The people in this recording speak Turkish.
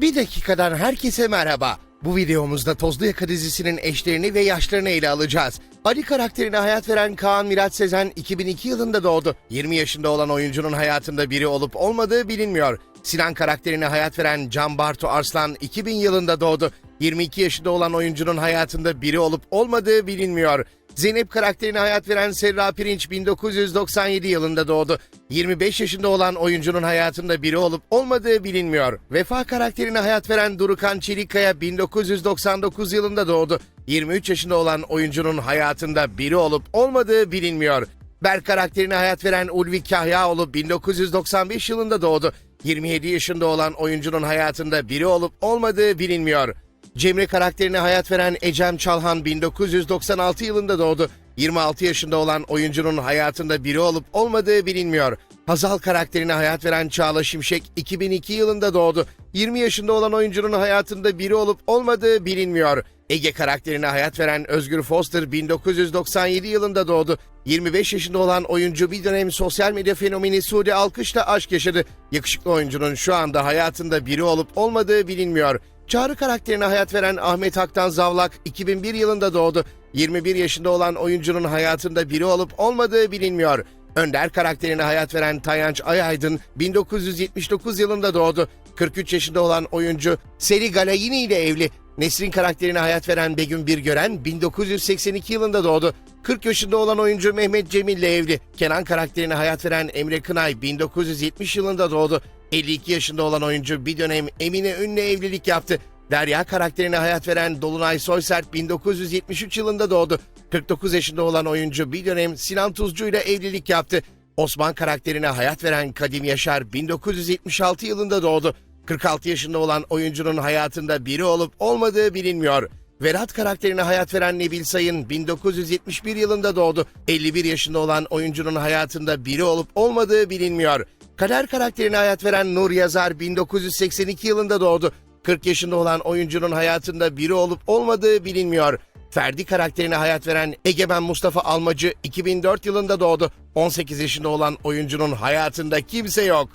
Bir dakikadan herkese merhaba. Bu videomuzda Tozlu Yaka dizisinin eşlerini ve yaşlarını ele alacağız. Ali karakterine hayat veren Kaan Miraç Sezen 2002 yılında doğdu. 20 yaşında olan oyuncunun hayatında biri olup olmadığı bilinmiyor. Sinan karakterine hayat veren Can Bartu Arslan 2000 yılında doğdu. 22 yaşında olan oyuncunun hayatında biri olup olmadığı bilinmiyor. Zeynep karakterine hayat veren Serra Pirinç 1997 yılında doğdu. 25 yaşında olan oyuncunun hayatında biri olup olmadığı bilinmiyor. Vefa karakterine hayat veren Durukan Çelikkaya 1999 yılında doğdu. 23 yaşında olan oyuncunun hayatında biri olup olmadığı bilinmiyor. Berk karakterine hayat veren Ulvi Kahyaoğlu 1995 yılında doğdu. 27 yaşında olan oyuncunun hayatında biri olup olmadığı bilinmiyor. Cemre karakterine hayat veren Ecem Çalhan 1996 yılında doğdu. 26 yaşında olan oyuncunun hayatında biri olup olmadığı bilinmiyor. Hazal karakterine hayat veren Çağla Şimşek 2002 yılında doğdu. 20 yaşında olan oyuncunun hayatında biri olup olmadığı bilinmiyor. Ege karakterine hayat veren Özgür Foster 1997 yılında doğdu. 25 yaşında olan oyuncu bir dönem sosyal medya fenomeni Suudi Alkış'la aşk yaşadı. Yakışıklı oyuncunun şu anda hayatında biri olup olmadığı bilinmiyor. Çağrı karakterine hayat veren Ahmet Haktan Zavlak 2001 yılında doğdu. 21 yaşında olan oyuncunun hayatında biri olup olmadığı bilinmiyor. Önder karakterine hayat veren Tayanç Ayaydın 1979 yılında doğdu. 43 yaşında olan oyuncu Seri Galayini ile evli. Nesrin karakterine hayat veren Begüm Birgören 1982 yılında doğdu. 40 yaşında olan oyuncu Mehmet Cemil ile evli. Kenan karakterine hayat veren Emre Kınay 1970 yılında doğdu. 52 yaşında olan oyuncu bir dönem Emine Ünlü evlilik yaptı. Derya karakterine hayat veren Dolunay Soysert 1973 yılında doğdu. 49 yaşında olan oyuncu bir dönem Sinan Tuzcu ile evlilik yaptı. Osman karakterine hayat veren Kadim Yaşar 1976 yılında doğdu. 46 yaşında olan oyuncunun hayatında biri olup olmadığı bilinmiyor. Verat karakterine hayat veren Nebil Sayın 1971 yılında doğdu. 51 yaşında olan oyuncunun hayatında biri olup olmadığı bilinmiyor. Kader karakterine hayat veren Nur Yazar 1982 yılında doğdu. 40 yaşında olan oyuncunun hayatında biri olup olmadığı bilinmiyor. Ferdi karakterine hayat veren Egemen Mustafa Almacı 2004 yılında doğdu. 18 yaşında olan oyuncunun hayatında kimse yok.